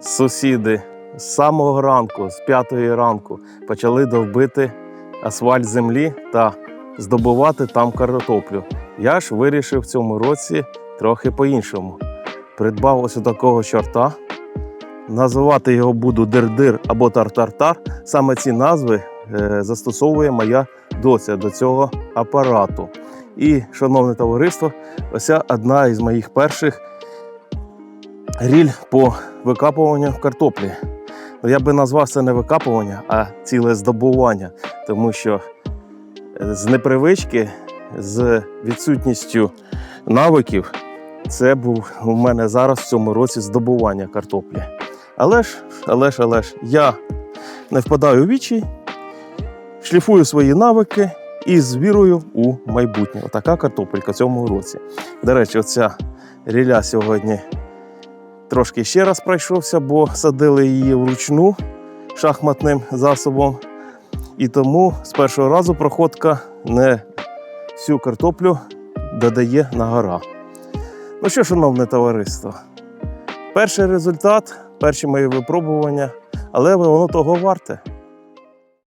сусіди з самого ранку, з п'ятої ранку, почали довбити асфальт землі та здобувати там картоплю. Я ж вирішив в цьому році трохи по-іншому. Придбав ось такого чорта. Називати його буду дир-дир або тар-тар-тар. Саме ці назви е, застосовує моя доця до цього апарату. І, шановне товариство, ось одна із моїх перших ріль по викапуванню картоплі. Я би назвав це не викапування, а ціле здобування, тому що е, з непривички, з відсутністю навиків, це був у мене зараз в цьому році здобування картоплі. Але ж, але ж, але ж, я не впадаю у вічі, шліфую свої навики і з вірою у майбутнє. Отака картопелька цьому році. До речі, оця ріля сьогодні трошки ще раз пройшовся, бо садили її вручну шахматним засобом. І тому з першого разу проходка не всю картоплю додає на гора. Ну що, шановне товариство, перший результат, перші мої випробування, але воно того варте.